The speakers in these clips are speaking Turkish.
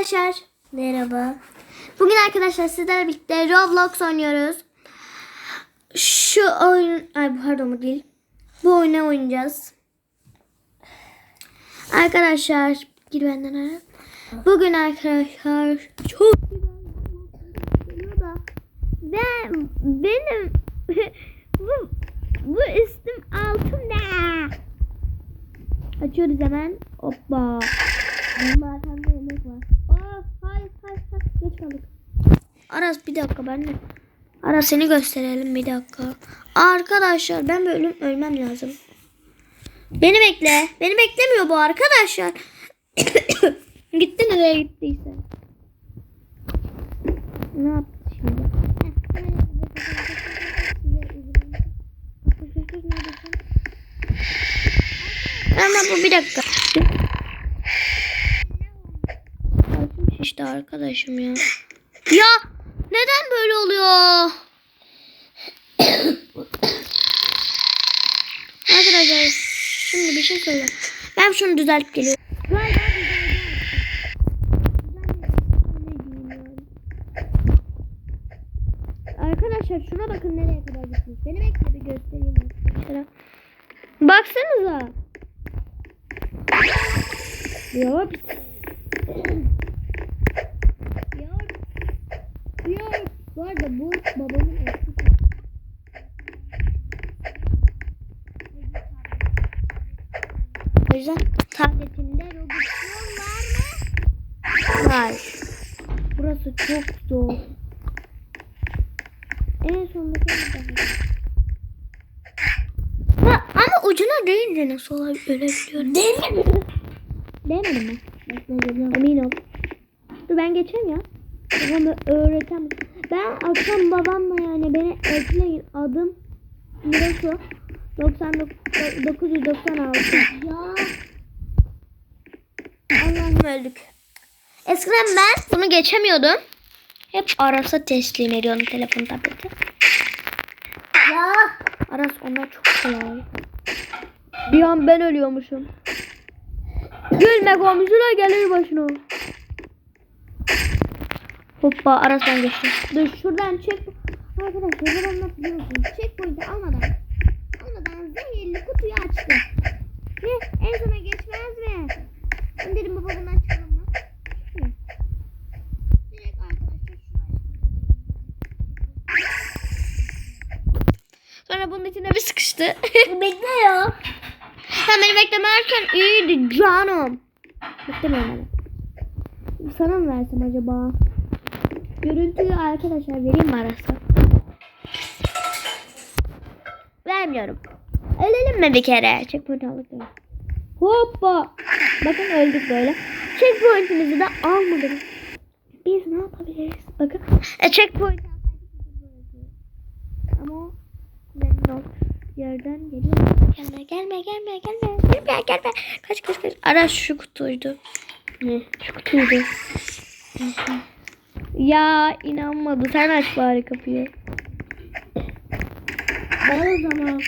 Arkadaşlar merhaba. Bugün arkadaşlar sizlerle birlikte Roblox oynuyoruz. Şu oyun ay pardon bu değil. Bu oyunu oynayacağız. Arkadaşlar gir benden ara. Bugün arkadaşlar çok ben benim bu bu üstüm altın ne? Açıyoruz hemen. Hoppa. Benim arkamda yemek var. Aa, hayır hayır kaldık. Aras bir dakika ben de. Aras seni gösterelim bir dakika. Arkadaşlar ben böyle ölüm, ölmem lazım. Beni bekle. Beni beklemiyor bu arkadaşlar. Gitti nereye gittiyse. Ne yaptı şimdi? Hemen bu bir dakika. Arkadaşım ya. Ya neden böyle oluyor? Arkadaşlar şimdi bir şey söyleyeyim. Ben şunu düzeltip geliyorum. Arkadaşlar şuna bakın nereye kadar gitmiş. Beni bekle bir göstereyim arkadaşlar. Baksanıza. Yok. Yok. Yok. Bu arada bu babamın eski O yüzden tabletimde Roblox'um var mı? Var. Burası çok zor. En sonunda Ha, ama ucuna değince nasıl ölebiliyorum? Değmedi. Değmedi mi? Emin ol. Dur ben geçeyim ya. Babam öğretem. Ben akşam babamla yani beni ekleyin. Adım Mirosu 99 996. Ya. Allah'ım öldük. Eskiden ben bunu geçemiyordum. Hep Aras'a teslim ediyordum telefon tableti. Ya. Aras onlar çok kolay. Bir an ben ölüyormuşum. Gülme komşuna gelir başına. Hoppa Aras ben geçtim. Dur şuradan çek. Arkadaşlar ben nasıl musunuz? Checkpoint'i almadan almadan zehirli kutuyu açtım. Ve en sona geçmez mi? Ben dedim baba bundan çıkalım mı? Direkt arkadaşlar Sonra bunun içine bir sıkıştı. Bekle ya. Sen beni beklemerken iyiydi canım. Beklemiyorum beni. Sana mı versem acaba? Görüntüyü arkadaşlar vereyim mi arası? Vermiyorum. Ölelim mi bir kere? Checkpoint aldık ya. Hoppa. Bakın öldük böyle. Checkpoint'imizi de almadık. Biz ne yapabiliriz? Bakın. E, checkpoint Ama o random yerden geliyor. Gelme gelme gelme gelme. Gelme gelme. Kaç kaç kaç. Ara şu kutuydu. Ne? Şu kutuydu. Ya inanmadı. Sen aç bari kapıyı. Ben o zaman.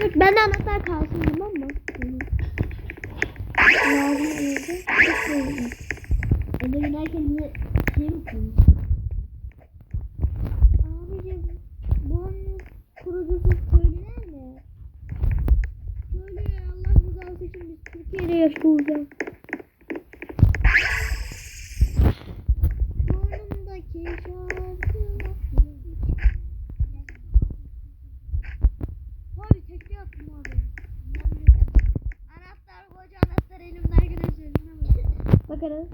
Koş koş. Bende anahtar kalsın tamam mı? Lazım evde. Eve giderken yine şey mi koyayım? Abicim bunun kurucusu söylenir mi? Söyle Allah rızası için biz Türkiye'de yaşayacağız. Bakarız.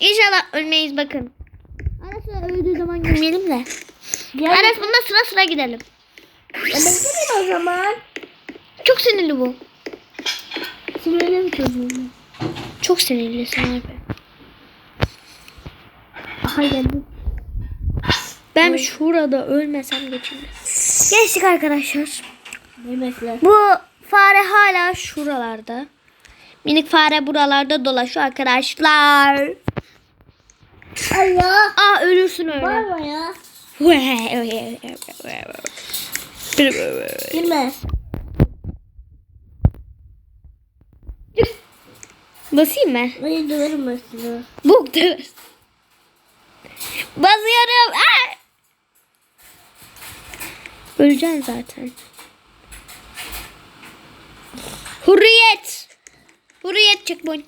İnşallah ölmeyiz bakın. Arası öldüğü zaman girmeyelim de. Aras bunda sıra sıra gidelim. Ya beklemeyin o zaman. Çok sinirli bu. Sinirli mi çocuğum? Çok sinirli sinirli. Aha geldim. Ben şurada ölmesem geçeyim. Geçtik arkadaşlar. Yemekler. Bu fare hala şuralarda. Minik fare buralarda dolaşıyor arkadaşlar. Allah. Aa ölürsün öyle. Bağırma ya. Girme. Basayım mı? Hayır döverim sizi. Bok dövüş. Basıyorum. Aa! Öleceksin zaten. Hürriyet. Hürriyet checkpoint.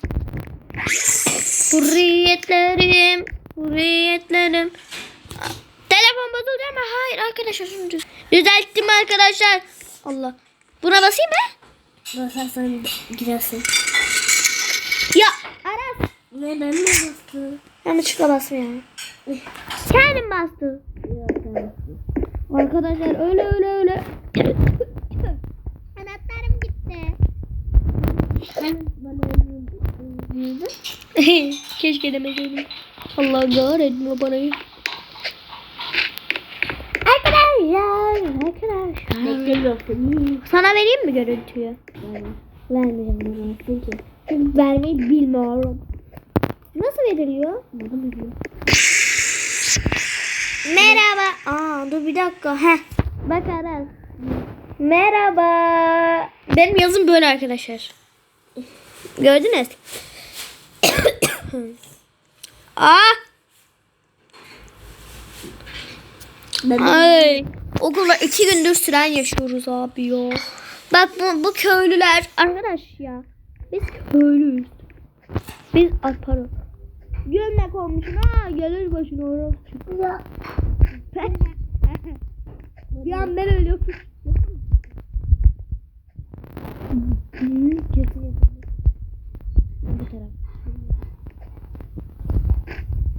Hürriyetlerim. Hürriyetlerim. Telefon bozuldu ama hayır arkadaşlar şunu düz. Düzelttim arkadaşlar. Allah. Buna basayım mı? Basarsan gidersin. Ya Aras. Ne ben mi bastım? Yanlışlıkla basmıyor. Kendim bastı. Arkadaşlar öyle öyle öyle. Anahtarım gitti. Bana öldürdün. Keşke demeseydim. Allah kahretmiyor bana. Arkadaşlar, arkadaşlar. Sana vereyim mi görüntüyü? Vermeyeceğim bana çünkü. Çünkü vermeyi bilmiyorum. Nasıl veriliyor? Bunu biliyorum. Merhaba. Aa dur bir dakika. Heh. Bak Aras. Merhaba. Benim yazım böyle arkadaşlar. Gördünüz. Aa. Ben de Ay. Okulda iki gündür süren yaşıyoruz abi ya. Bak bu, bu köylüler. Arkadaş ya. Biz köylüyüz. Biz Alparo. Gömlek olmuşsun ha. Gelir başına orası. Bir an ben öyle yapıyorum. Kesin Bu taraf.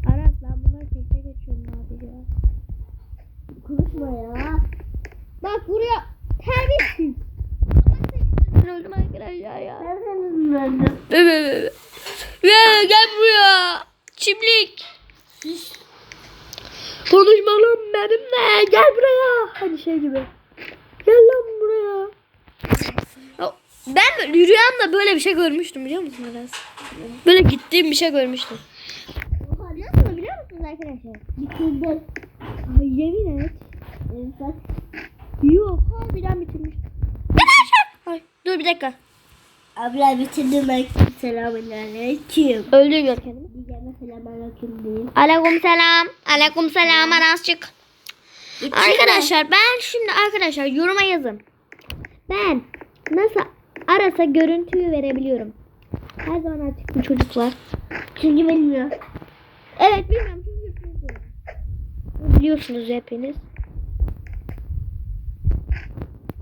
Aras ben bunları tekte geçiyorum abi ya. konuşma ya. Bak buraya terbiyesiz. Öldüm arkadaşlar ya. Nereden öldürdün? Evet. Gel buraya. Çimlik. Konuşma lan benimle. Gel buraya. Hani şey gibi. Gel lan buraya. Ya, Ben rüyamda böyle bir şey görmüştüm biliyor musun Aras? Böyle gittiğim bir şey görmüştüm. Nasıl biliyor musunuz arkadaşlar? Bitirdin. Ay yemin et. Evet. Yok harbiden bitirmiş. Arkadaşlar. Ay dur bir dakika. Abiler bitirdim ben. Selamünaleyküm. Öldü gör kendimi. Selamünaleyküm diyeyim. Aleyküm selam. Aleyküm selam Arasçık. Arkadaşlar ben şimdi arkadaşlar yoruma yazın. Ben nasıl arasa görüntüyü verebiliyorum. Her zaman açık mı çocuklar? Çünkü bilmiyor. Evet bilmiyorum. Biliyorsunuz hepiniz.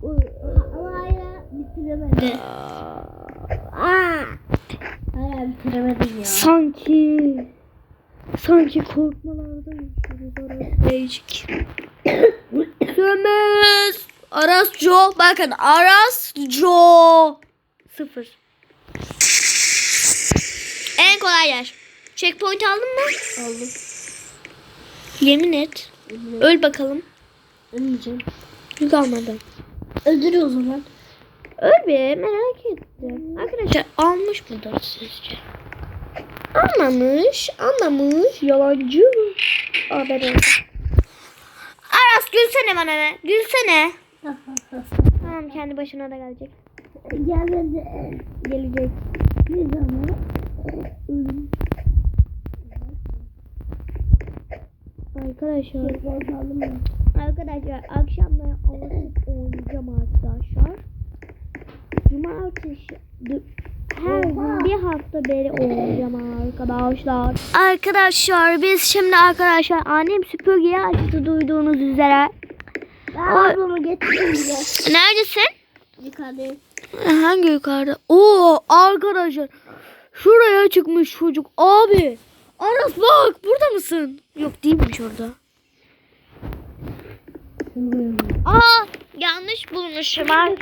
Ama hala bitiremedi. Aa, Hala bitiremedin ya. sanki sanki korkmalarda yaşıyoruz Aras Beycik. Sömez. Aras Jo. Bakın Aras Jo. Sıfır. En kolay yer. Checkpoint aldın mı? Aldım. Yemin et. Öl bakalım. Ölmeyeceğim. Yük almadım. Öldür o zaman. Öl be merak ettim. Arkadaşlar almış mıdır sizce? Almamış. Anlamış. Yalancı. Aa ben öldüm. Aras gülsene bana be. Gülsene. Tamam kendi başına da gelecek. Gelmedi. Gelecek. Bir zaman. Arkadaşlar. Arkadaşlar akşamları avazlık oynayacağım arkadaşlar. Cumartesi dü- her gün bir hafta beri oynayacağım arkadaşlar. Arkadaşlar biz şimdi arkadaşlar annem süpürgeyi açtı duyduğunuz üzere. Ben ablamı getirdim bile. Neredesin? Yukarıdayım. Hangi yukarıda? Oo arkadaşlar. Şuraya çıkmış çocuk. Abi. Aras bak burada mısın? Yok değilmiş orada. Aa yanlış bulmuşum. Ay.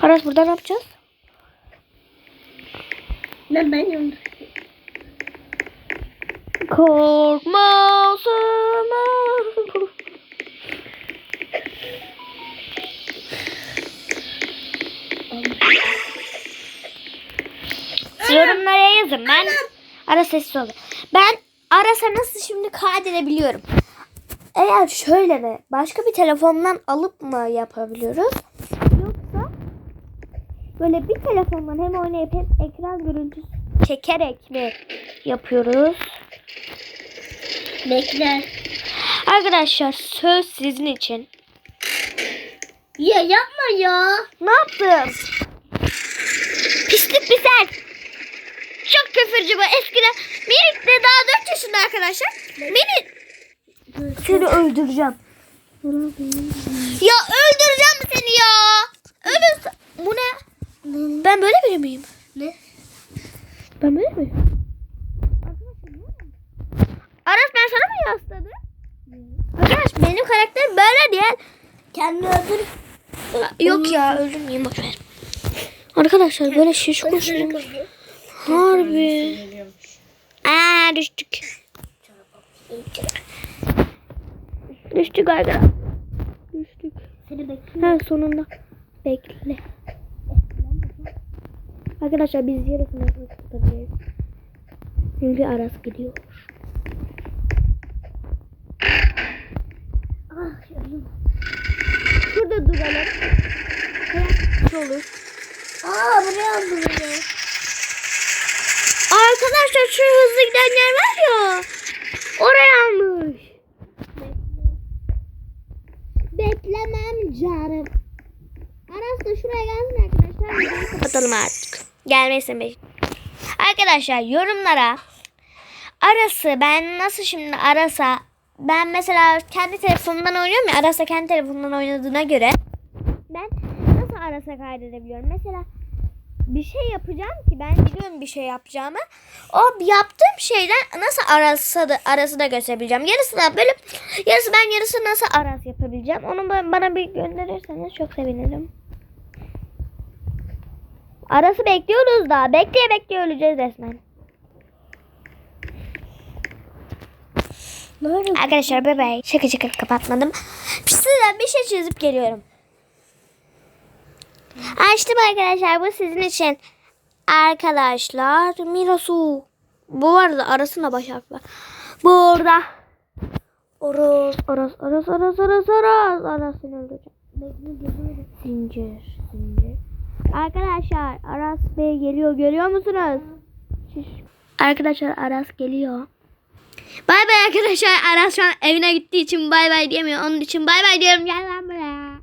Aras burada ne yapacağız? Ben ben yandım. Korkma Sönmez. Yorumlara yazın. Ben ara sessiz olun. Ben Aras'a nasıl şimdi kaydedebiliyorum? Eğer şöyle mi? Başka bir telefondan alıp mı yapabiliyoruz? Yoksa böyle bir telefondan hem oynayıp hem ekran görüntüsü çekerek mi yapıyoruz? Bekle. Arkadaşlar söz sizin için. Ya yapma ya. Ne yaptım? Pislik pisler. Küfürcü bu eskiden. Minik de daha 4 yaşında arkadaşlar. Minik. Seni öldüreceğim. Ya öldüreceğim seni ya. Ölürsün. Bu ne? Ben böyle biri miyim? Ne? Ben böyle miyim? Aras ben sana mı yasladım? Arkadaş benim karakterim böyle değil. Kendini öldür. Yok ya öldürmeyeyim boşver. Arkadaşlar böyle şiş koşuyor. Harbi. Aa düştük. Düştük arkadaşlar. Düştük. Seni bekliyorum. Ha sonunda. Bekle. Arkadaşlar biz yarısını tutabiliriz. Çünkü Aras gidiyor. Ah yarım. Şurada duralım. Kayak olur. Aa buraya aldım beni. Arkadaşlar şu hızlı giden yer var ya. Oraya almış. Beklemem canım. Aras da şuraya gelsin arkadaşlar. Kapatalım artık. Gelmesin be. Arkadaşlar yorumlara arası ben nasıl şimdi arasa ben mesela kendi telefonumdan oynuyorum ya arasa kendi telefonundan oynadığına göre ben nasıl arasa kaydedebiliyorum? Mesela bir şey yapacağım ki ben biliyorum bir şey yapacağımı. O yaptığım şeyden nasıl arası da, arası da gösterebileceğim. Yarısı da bölüp yarısı ben yarısı nasıl aras yapabileceğim. Onu ba- bana bir gönderirseniz çok sevinirim. Arası bekliyoruz da. Bekleye bekleye öleceğiz resmen. Arkadaşlar bay bay. Şaka şaka kapatmadım. Size bir şey çizip geliyorum. Açtım arkadaşlar. Bu sizin için. Arkadaşlar Mirosu. Bu arada arasında baş harf var. Burada. Oros, oros, oros, oros, oros, oros. Aras seni öldüreceğim. Zincir, zincir. Arkadaşlar Aras Bey geliyor. Görüyor musunuz? Arkadaşlar Aras geliyor. Bay bay arkadaşlar. Aras şu an evine gittiği için bay bay diyemiyor. Onun için bay bay diyorum. Gel lan buraya.